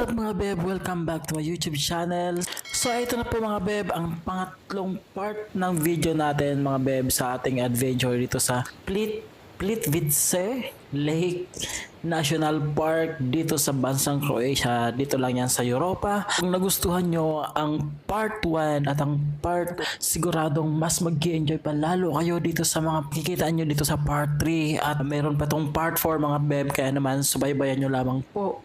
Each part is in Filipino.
Up mga beb? Welcome back to my YouTube channel. So ito na po mga beb, ang pangatlong part ng video natin mga beb sa ating adventure dito sa Plit Plitvice Lake National Park dito sa bansang Croatia. Dito lang yan sa Europa. Kung nagustuhan nyo ang part 1 at ang part siguradong mas mag enjoy pa lalo kayo dito sa mga kikita nyo dito sa part 3 at meron pa tong part 4 mga beb kaya naman subaybayan nyo lamang po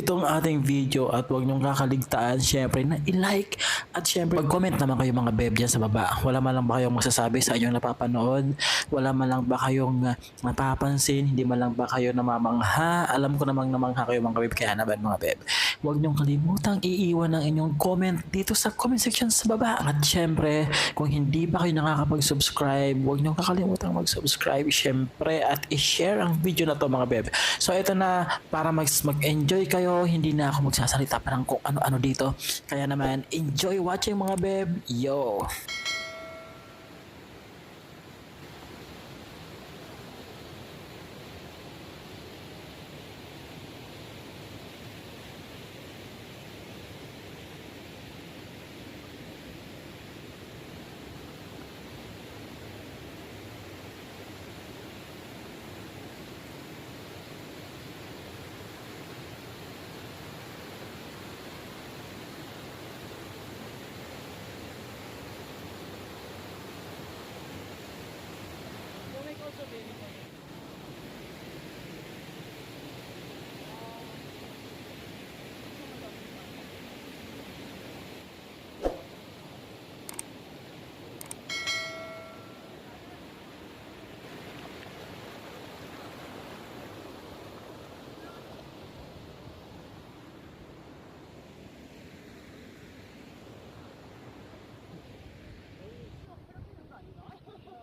itong ating video at huwag niyong kakaligtaan syempre na i-like at syempre mag-comment naman kayo mga beb dyan sa baba. Wala man lang ba kayong masasabi sa inyong napapanood? Wala man lang ba kayong uh, napapansin? Hindi man lang ba kayo namamangha? Alam ko namang namangha kayo mga beb kaya naman mga beb. Huwag niyong kalimutang iiwan ng inyong comment dito sa comment section sa baba. At syempre, kung hindi pa kayo nakakapag-subscribe, huwag niyong kakalimutan mag-subscribe syempre at i-share ang video na to mga beb. So ito na para mag- mag-enjoy kayo, hindi na ako magsasalita pa ng kung ano-ano dito. Kaya naman, enjoy watching mga beb. Yo!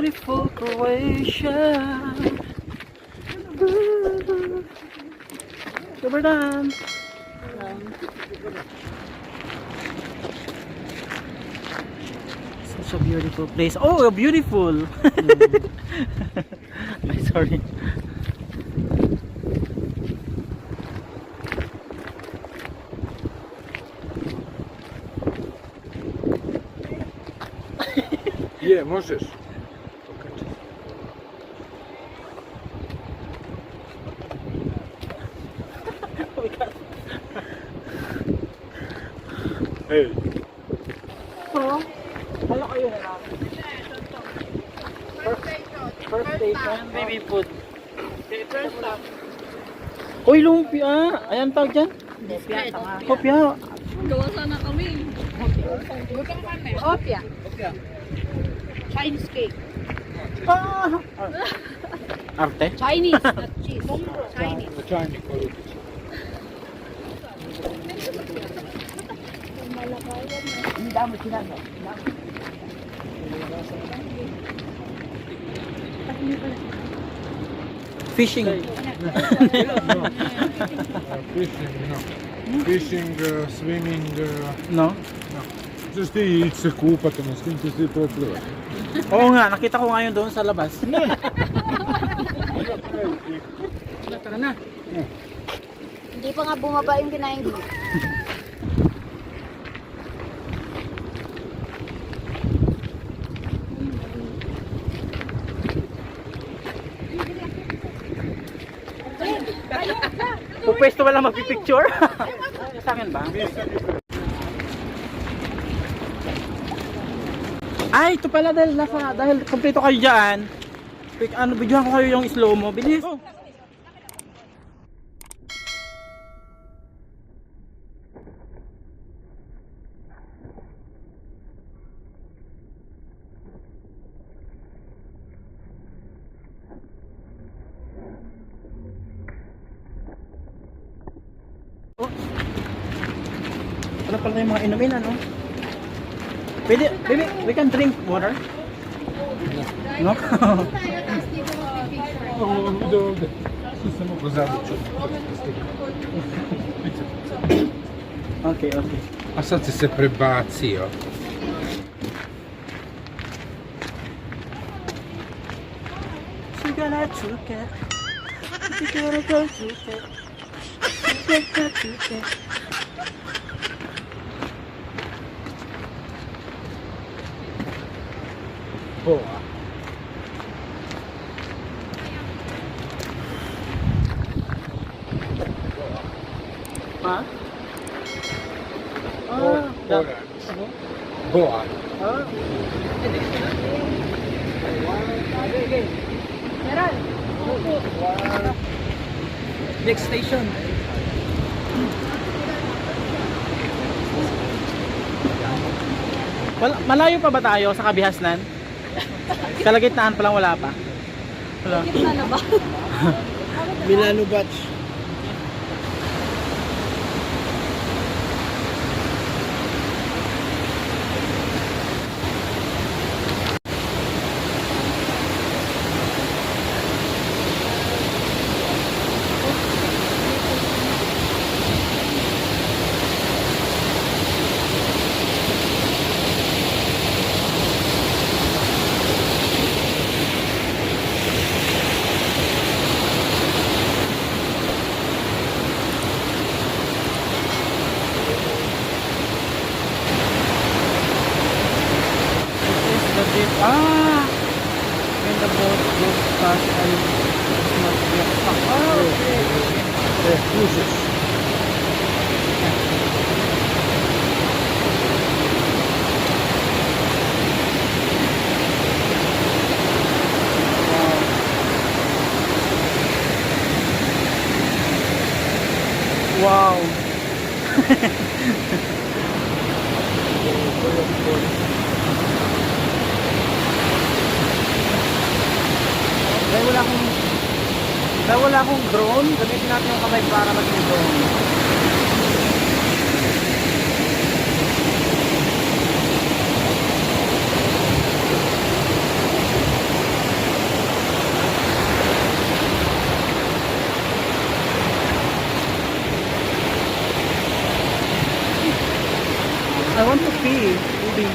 Beautiful Croatia. Dobar dan. Such a beautiful place. Oh, beautiful. Ay, sorry. Je, možeš. Hej, Hello? Hello kayo na lang. First station, baby food. First stop. Uy, lumpia! Ayan tawag dyan? Kopya. Gawa sana kami. Opia. Chinese cake. Ah! Arte? Chinese, not cheese. Chinese. Čajnik koliko. Fishing. Fishing, no. Fishing, uh, swimming, uh, No? Ćeš ti ići se kupati, no s kim ćeš ti poplivati? Oo nga, nakita ko ngayon doon sa labas. Tara na. Hindi pa nga bumaba yung kinain ko. Pupwesto ba lang magpipicture? sa akin ba? Ay, ito pala dahil nasa, dahil kompleto kayo dyan. Pick, ano, videohan ko kayo yung slow mo. Bilis. Wala pala tayong mga inumin, ano? Pwede, baby, we can drink water. No? Oh, dobra. Samo pozadu ću. Okej, okej. A sad si se prebacio. Čuka na čuke. Čuka na čuke. Čuka na. Boa. Ha? Ah. Boa. ah. Next station. Malayo pa ba tayo sa Kabihasnan? Kalagitnaan pa lang wala pa. Wala. Gitna na ba? Milano Batch. The jeep. Ah! When the boat goes past, I must stuck. Ah, okay. E, slušaš. Wow. Wala akong drone, gamitin natin yung kamay para maging drone. I want to pee. Maybe.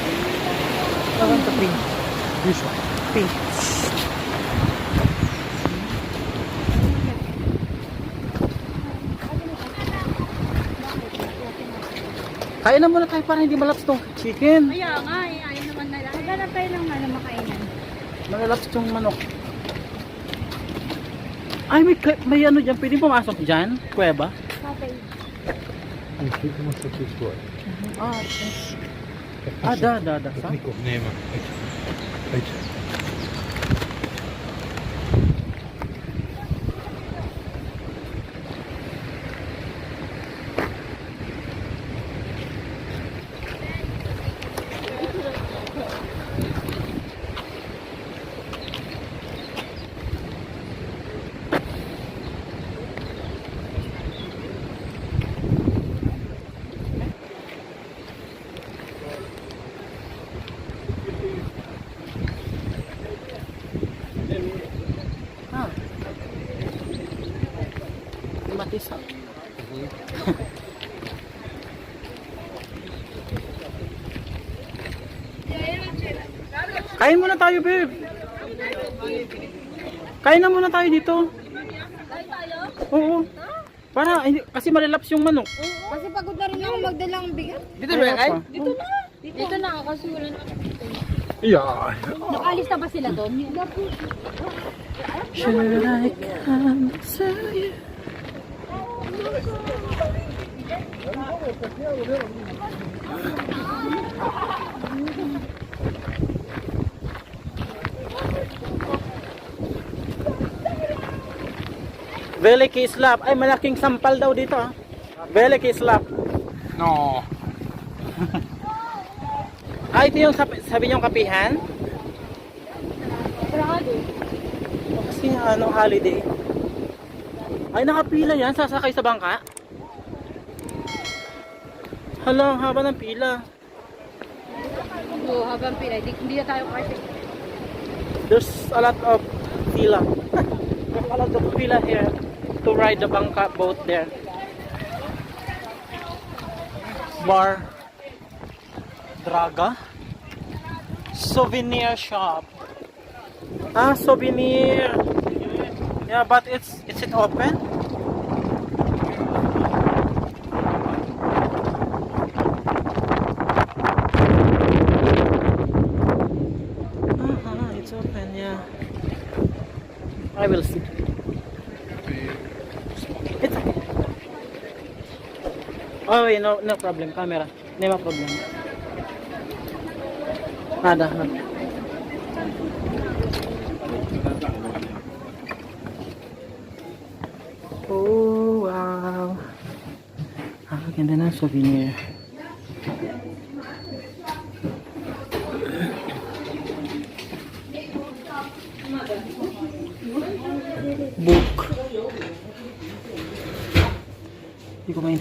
I want to pee. Više. Pee. Kain na muna tayo para hindi malaps tong chicken. Kaya nga eh, ayaw naman na lang. Maghanap tayo ng ano makainan. Malalaps tong manok. Ay, may, may ano dyan. Pwede pumasok dyan? Kuweba? Patay. Ti imaš sa tu svoj. Ah, ah da, da, da. Sa? Nikog nema. Ajde. Ajde. Ah. Kain muna tayo, babe. Kain na muna tayo dito. Oo. Para, hindi, kasi malalaps yung manok. Kasi pagod na rin ako magdalang bigat. Dito ba kain? Dito na. Dito na kasi wala na. Ja. Nakalis na ba sila doon? Should I come to you? Vele Kislap. Ay, malaking sampal daw dito ah. Vele Kislap. No. Ah, ito yung sabi, sabi niyong kapihan? Prado. Kasi ano, holiday. Ay, nakapila yan. Sasakay sa bangka. Hala, ang haba ng pila. Oo, habang pila. Hindi, hindi na tayo kahit. There's a lot of pila. There's a lot of pila here to ride the bangka boat there. Bar. Draga. Souvenir shop. Ah, souvenir. Yeah, but it's is it open? Oh, wait, no, no problem. Camera. No problem. Nada, nada. Oh, wow. Ah, ganda ng souvenir.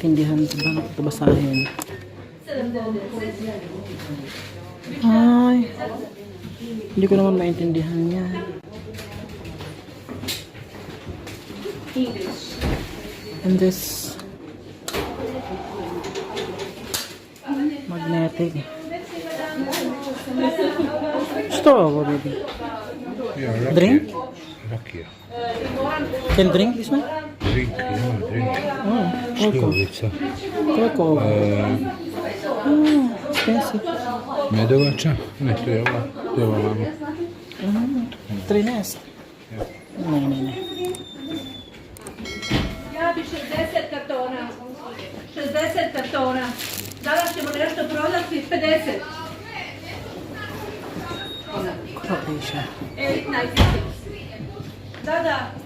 Hindi ko maintindihan ito ba ito basahin. Ay. Hindi ko naman maintindihan yan. And this magnetic. Store ako, baby. Yeah. Drink? Rakia. Can drink this one? Drink, yeah, drink. Oh, Coco. Šljivovica. Coco. E, Oh, medovača. Ne, to je ova. To je ova mama. Mm, three nest. Ne, ne, ne. Ja bi 60 kartona. 60 kartona. Danas ćemo nešto prodati 50. Croatia. Elite 96. Da, da.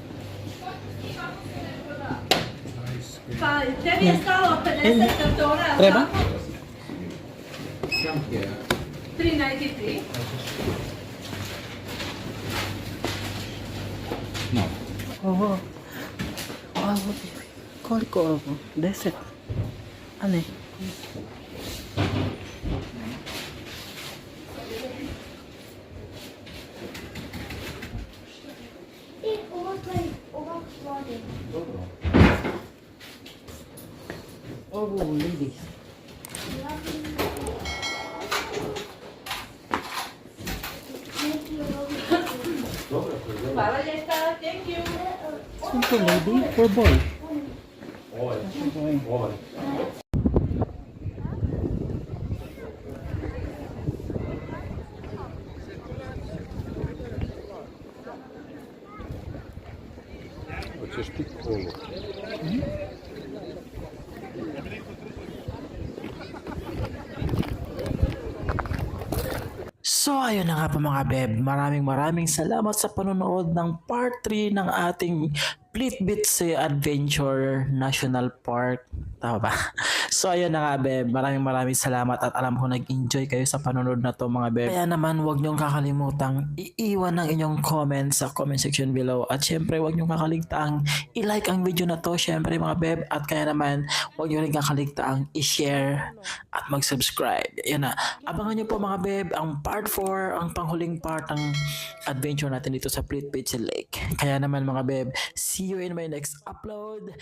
Pa, tebi je stalo 50 kartona, je Treba? tako? 393. No. Ovo, ovo, koliko ovo? 10? A ne. I ovo to je ovak Dobro todo o líder. Sinto for boy. Olha, olha. So, ayun na nga po mga beb. Maraming maraming salamat sa panonood ng part 3 ng ating Plitbits Adventure National Park. Tama ba? So, ayun na nga beb. Maraming maraming salamat at alam ko nag-enjoy kayo sa panonood na to mga beb. Kaya naman, huwag niyong kakalimutang iiwan ng inyong comment sa comment section below. At syempre, huwag niyong kakaligtaang i-like ang video na to. Syempre mga beb. At kaya naman, huwag niyo rin kakaligtaang i-share at mag-subscribe. Yan na. Abangan niyo po mga beb ang part 4, ang panghuling part ng adventure natin dito sa Beach Lake. Kaya naman mga beb, see you in my next upload.